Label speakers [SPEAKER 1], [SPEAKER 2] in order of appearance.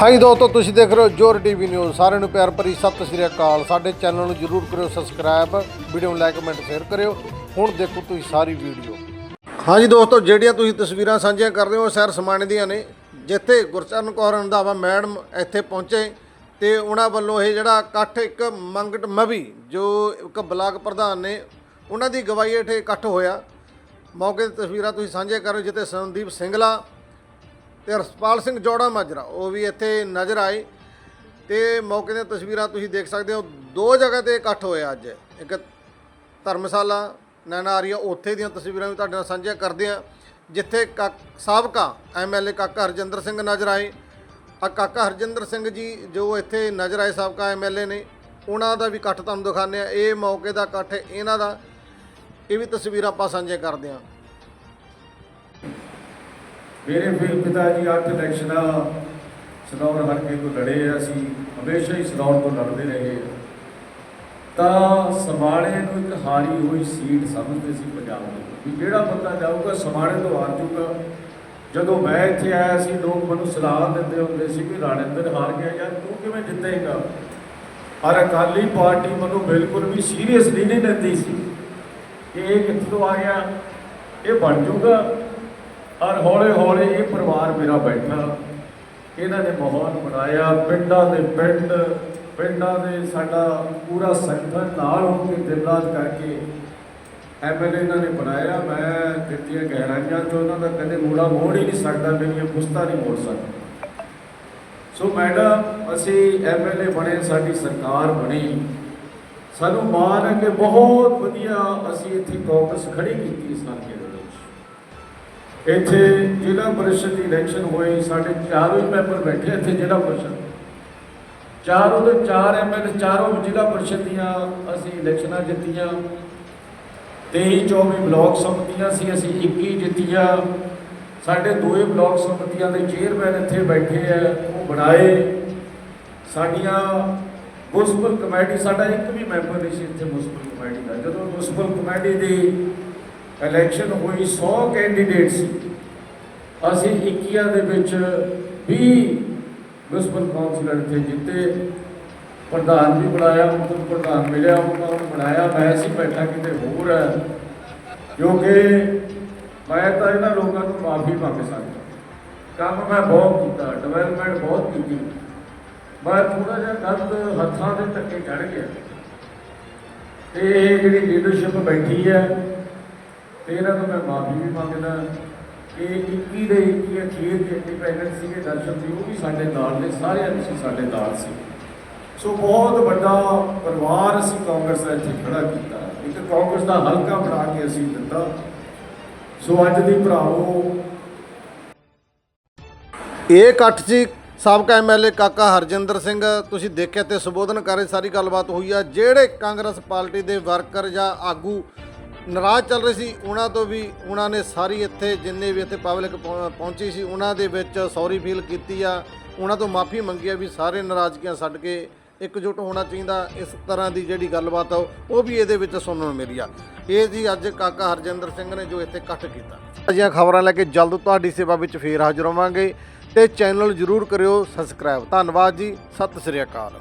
[SPEAKER 1] ਹਾਂਜੀ ਦੋਸਤੋ, ਤੁਸੀਂ ਦੇਖ ਰਹੇ ਹੋ ਜੋਰ ਟੀਵੀ ਨਿਊਜ਼। ਸਾਰਿਆਂ ਨੂੰ ਪਿਆਰ ਭਰੀ ਸਤਿ ਸ੍ਰੀ ਅਕਾਲ। ਸਾਡੇ ਚੈਨਲ ਨੂੰ ਜਰੂਰ ਕਰਿਓ ਸਬਸਕ੍ਰਾਈਬ ਵੀਡੀਓ ਨੂੰ ਲਾਈਕ ਕਮੈਂਟ ਸ਼ੇਅਰ ਕਰਿਓ। ਹੁਣ ਦੇਖੋ ਤੁਸੀਂ ਸਾਰੀ ਵੀਡੀਓ ਹਾਂਜੀ ਦੋਸਤੋ, ਜਿਹੜੀਆਂ ਤੁਸੀਂ ਤਸਵੀਰਾਂ ਸਾਂਝੀਆਂ ਕਰ ਰਹੇ ਹੋ ਸ਼ਹਿਰ ਸਮਾਣੇ ਦੀਆਂ ਨੇ। ਜਿੱਥੇ ਗੁਰਚਰਨ ਕੌਰ ਰੰਧਾਵਾ ਮੈਡਮ ਇੱਥੇ ਪਹੁੰਚੇ ਤੇ ਉਹਨਾਂ ਵੱਲੋਂ ਇਹ ਜਿਹੜਾ ਇਕੱਠ ਇੱਕ ਮੰਗਟ ਮਵੀ, ਜੋ ਇੱਕ ਬਲਾਕ ਪ੍ਰਧਾਨ ਨੇ, ਉਹਨਾਂ ਦੀ ਗਵਾਹੀ ਹੇਠ ਇਕੱਠ ਹੋਇਆ। ਮੌਕੇ ਦੀ ਤਸਵੀਰਾਂ ਤੁਸੀਂ ਸਾਂਝੀਆਂ ਕਰ ਜਿੱਥੇ ਸੰਦੀਪ ਸਿੰਗਲਾ ਤੇ ਹਰਸਪਾਲ ਸਿੰਘ ਜੋੜਾ ਮਾਜਰਾ, ਉਹ ਵੀ ਇੱਥੇ ਨਜ਼ਰ ਆਏ। ਤੇ ਮੌਕੇ ਦੀਆਂ ਤਸਵੀਰਾਂ ਤੁਸੀਂ ਦੇਖ ਸਕਦੇ ਹੋ, ਦੋ ਜਗ੍ਹਾ ਤੇ ਇਕੱਠ ਹੋਇਆ ਅੱਜ। ਇੱਕ ਧਰਮਸ਼ਾਲਾ, ਨੈਣਾ ਆਰੀਆ, ਉੱਥੇ ਦੀਆਂ ਤਸਵੀਰਾਂ ਵੀ ਤੁਹਾਡੇ ਨਾਲ ਸਾਂਝੀਆਂ ਕਰਦੇ ਆ ਜਿੱਥੇ ਕਾ- ਸਾਬਕਾ ਐਮਐਲਏ ਕਾਕਾ ਹਰਜਿੰਦਰ ਸਿੰਘ ਨਜ਼ਰ ਆਏ। ਆ ਕਾਕਾ ਹਰਜਿੰਦਰ ਸਿੰਘ ਜੀ, ਜੋ ਇੱਥੇ ਨਜ਼ਰ ਆਏ ਸਾਬਕਾ ਐਮਐਲਏ ਨੇ, ਉਹਨਾਂ ਦਾ ਵੀ ਇਕੱਠ ਤੁਹਾਨੂੰ ਦਿਖਾਉਂਦੇ ਆ ਇਹ ਮੌਕੇ ਦਾ ਇਕੱਠ, ਇਹਨਾਂ ਦਾ, ਇਹ ਵੀ ਤਸਵੀਰਾਂ ਆਪਾਂ ਸਾਂਝੀਆਂ ਕਰਦੇ ਆ
[SPEAKER 2] ਮੇਰੇ ਫਿਰ ਪਿਤਾ ਜੀ ਅੱਠ ਇਲੈਕਸ਼ਨਾਂ ਸਨੌਰ ਹਲਕੇ ਤੋਂ ਲੜੇ ਆ, ਅਸੀਂ ਹਮੇਸ਼ਾ ਹੀ ਸਨੌਰ ਤੋਂ ਲੜਦੇ ਰਹੇ ਹਾਂ। ਤਾਂ ਸਮਾਣੇ ਨੂੰ ਇੱਕ ਹਾਰੀ ਹੋਈ ਸੀਟ ਸਮਝਦੇ ਸੀ ਪੰਜਾਬ ਦੇ ਵੀ ਜਿਹੜਾ ਬੰਦਾ ਜਾਊਗਾ ਸਮਾਣੇ ਤੋਂ ਹਾਰ ਜੂਗਾ। ਜਦੋਂ ਮੈਂ ਇੱਥੇ ਆਇਆ ਸੀ, ਲੋਕ ਮੈਨੂੰ ਸਲਾਹ ਦਿੰਦੇ ਹੁੰਦੇ ਸੀ ਕਿ ਰਾਣਿੰਦਰ ਹਾਰ ਗਿਆ ਯਾਰ ਤੂੰ ਕਿਵੇਂ ਜਿੱਤੇਗਾ? ਪਰ ਅਕਾਲੀ ਪਾਰਟੀ ਮੈਨੂੰ ਬਿਲਕੁਲ ਵੀ ਸੀਰੀਅਸਲੀ ਨਹੀਂ ਲੈਂਦੀ ਸੀ। ਕਿ ਇਹ ਕਿੱਥੋਂ ਆ ਗਿਆ? ਇਹ ਬਣ ਜੂਗਾ। ਔਰ ਹੌਲੇ ਹੌਲੇ ਇਹ ਪਰਿਵਾਰ ਮੇਰਾ ਬੈਠਾ। ਇਹਨਾਂ ਨੇ ਮਾਹੌਲ ਬਣਾਇਆ। ਪਿੰਡਾਂ ਦੇ ਪਿੰਡ, ਪਿੰਡਾਂ ਦੇ ਸਾਡਾ ਪੂਰਾ ਸੰਗਠਨ ਨਾਲ ਹੋ ਕੇ ਦਿਨ ਰਾਤ ਕਰਕੇ ਐਮਐਲਏ ਇਹਨਾਂ ਨੇ ਬਣਾਇਆ। ਮੈਂ ਦਿੱਤੀਆਂ ਗਹਿਰਾਈਆਂ ਤੋਂ ਉਹਨਾਂ ਦਾ ਕਦੇ ਮੂੜਾ ਮੋੜ ਹੀ ਨਹੀਂ ਸਕਦਾ, ਮੇਰੀਆਂ ਪੁਸਤਾ ਨਹੀਂ ਮੋੜ ਸਕਦਾ। ਸੋ ਮੈਡਮ, ਅਸੀਂ ਐਮਐਲਏ ਬਣੇ, ਸਾਡੀ ਸਰਕਾਰ ਬਣੀ। ਸਾਨੂੰ ਮਾਣ ਹੈ ਕਿ ਬਹੁਤ ਵਧੀਆ ਅਸੀਂ ਇੱਥੇ ਕਾਂਗਰਸ ਖੜੀ ਕੀਤੀ ਇਸ ਹਲਕੇ ਦੇ ਇੱਥੇ ਜ਼ਿਲ੍ਹਾ ਪਰਿਸ਼ਦ ਦੀ ਇਲੈਕਸ਼ਨ ਹੋਈ ਸਾਡੇ ਚਾਰੋਂ ਮੈਂਬਰ ਬੈਠੇ ਇੱਥੇ ਜ਼ਿਲ੍ਹਾ ਪਰਿਸ਼ਦ। ਚਾਰੋਂ ਦੇ ਚਾਰ ਐਮਐਲਏ ਚਾਰੋਂ ਜ਼ਿਲ੍ਹਾ ਪਰਿਸ਼ਦ ਦੀਆਂ ਅਸੀਂ ਇਲੈਕਸ਼ਨਾਂ ਜਿੱਤੀਆਂ। 23 24 ਬਲਾਕ ਸੰਮਤੀਆਂ ਸੀ, ਅਸੀਂ 21 ਜਿੱਤੀਆਂ। ਸਾਡੇ ਦੋਏ ਬਲਾਕ ਸੰਮਤੀਆਂ ਦੇ ਚੇਅਰਮੈਨ ਇੱਥੇ ਬੈਠੇ ਆ, ਉਹ ਬਣਾਏ। ਸਾਡੀਆਂ ਮੁਸਪਲ ਕਮੇਟੀ, ਸਾਡਾ ਇੱਕ ਵੀ ਮੈਂਬਰ ਨਹੀਂ ਸੀ ਇੱਥੇ ਮੁਸਪਲ ਕਮੇਟੀ ਦਾ। ਜਦੋਂ ਮੁਸਪਲ ਕਮੇਟੀ ਦੀ ਇਲੈਕਸ਼ਨ ਹੋਈ 100 ਕੈਂਡੀਡੇਟ ਸੀ। ਅਸੀਂ 21 ਦੇ ਵਿੱਚ 20 ਮੁਸਪਲ ਕਾਉਂਸਲਰ ਇੱਥੇ ਜਿੱਤੇ। ਪ੍ਰਧਾਨ ਵੀ ਬਣਾਇਆ, ਮਤਲਬ ਪ੍ਰਧਾਨ ਮਿਲਿਆ, ਉਹਨਾਂ ਨੂੰ ਬਣਾਇਆ। ਮੈਂ ਸੀ, ਬੈਠਾ ਕਿਤੇ ਹੋਰ ਹੈ। ਕਿਉਂਕਿ ਮੈਂ ਤਾਂ ਇਹਨਾਂ ਲੋਕਾਂ ਤੋਂ ਮਾਫੀ ਮੰਗ ਸਕਦਾ। ਕੰਮ ਮੈਂ ਬਹੁਤ ਕੀਤਾ ਡਿਵੈਲਪਮੈਂਟ ਬਹੁਤ ਕੀਤੀ। ਮੈਂ ਥੋੜਾ ਜਿਹਾ ਗਲਤ ਹੱਥਾਂ ਦੇ ਧੱਕੇ ਚੜ ਗਿਆ। ਤੇ ਇਹ ਜਿਹੜੀ ਲੀਡਰਸ਼ਿਪ ਬੈਠੀ ਹੈ ਤੇ ਇਹਨਾਂ ਤੋਂ ਮੈਂ ਮਾਫੀ ਵੀ ਮੰਗਦਾ। ਕਿ 21 ਦੇ 21 ਅਖੀਰ ਦੇ ਇੰਡੀਪੈਂਡੈਂਸ ਸੀਗੇ, ਦਰਸ਼ਨ ਸੀ, ਉਹ ਵੀ ਸਾਡੇ ਨਾਲ ਨੇ, ਸਾਰਿਆਂ ਨੂੰ ਸਾਡੇ ਨਾਲ ਸੀ। ਸੋ ਬਹੁਤ ਵੱਡਾ ਪਰਿਵਾਰ ਅਸੀਂ ਕਾਂਗਰਸ ਦਾ ਇੱਥੇ ਖੜਾ ਕੀਤਾ। ਇੱਕ ਕਾਂਗਰਸ ਦਾ ਹਲਕਾ ਬਣਾ ਕੇ ਅਸੀਂ ਦਿੱਤਾ। ਸੋ ਅੱਜ ਦੀ ਭਰਾਵੋ,
[SPEAKER 1] ਇਹ ਇਕੱਠ 'ਚ ਸਾਬਕਾ ਐਮਐਲਏ ਕਾਕਾ ਹਰਜਿੰਦਰ ਸਿੰਘ। ਤੁਸੀਂ ਦੇਖਿਆ ਤੇ ਸੰਬੋਧਨ ਕਰੇ ਸਾਰੀ ਗੱਲਬਾਤ ਹੋਈ ਆ। ਜਿਹੜੇ ਕਾਂਗਰਸ ਪਾਰਟੀ ਦੇ ਵਰਕਰ ਜਾਂ ਆਗੂ ਨਾਰਾਜ਼ ਚੱਲ ਰਹੇ ਸੀ। ਉਹਨਾਂ ਤੋਂ ਵੀ, ਉਹਨਾਂ ਨੇ ਸਾਰੀ ਇੱਥੇ ਜਿੰਨੇ ਵੀ ਇੱਥੇ ਪਬਲਿਕ ਪਹੁੰਚੀ ਸੀ, ਉਹਨਾਂ ਦੇ ਵਿੱਚ ਸੌਰੀ ਫੀਲ ਕੀਤੀ ਆ। ਉਹਨਾਂ ਤੋਂ ਮਾਫੀ ਮੰਗੀ ਆ ਵੀ ਸਾਰੇ ਨਾਰਾਜ਼ਗੀਆਂ ਛੱਡ ਕੇ ਇਕਜੁੱਟ ਹੋਣਾ ਚਾਹੀਦਾ। ਇਸ ਤਰ੍ਹਾਂ ਦੀ ਜਿਹੜੀ ਗੱਲਬਾਤ ਆ, ਉਹ ਵੀ ਇਹਦੇ ਵਿੱਚ ਸੁਣਨ ਨੂੰ ਮਿਲੀ ਆ। ਇਹ ਜੀ ਅੱਜ ਕਾਕਾ ਹਰਜਿੰਦਰ ਸਿੰਘ ਨੇ ਜੋ ਇੱਥੇ ਇਕੱਠ ਕੀਤਾ। ਅਜਿਹੀਆਂ ਖਬਰਾਂ ਲੈ ਕੇ ਜਲਦ ਤੁਹਾਡੀ ਸੇਵਾ ਵਿੱਚ ਫੇਰ ਹਾਜ਼ਰ ਹੋਵਾਂਗੇ ਤੇ ਚੈਨਲ ਜਰੂਰ ਕਰਿਓ ਸਬਸਕ੍ਰਾਈਬ ਧੰਨਵਾਦ ਜੀ, ਸਤਿ ਸ੍ਰੀ ਅਕਾਲ।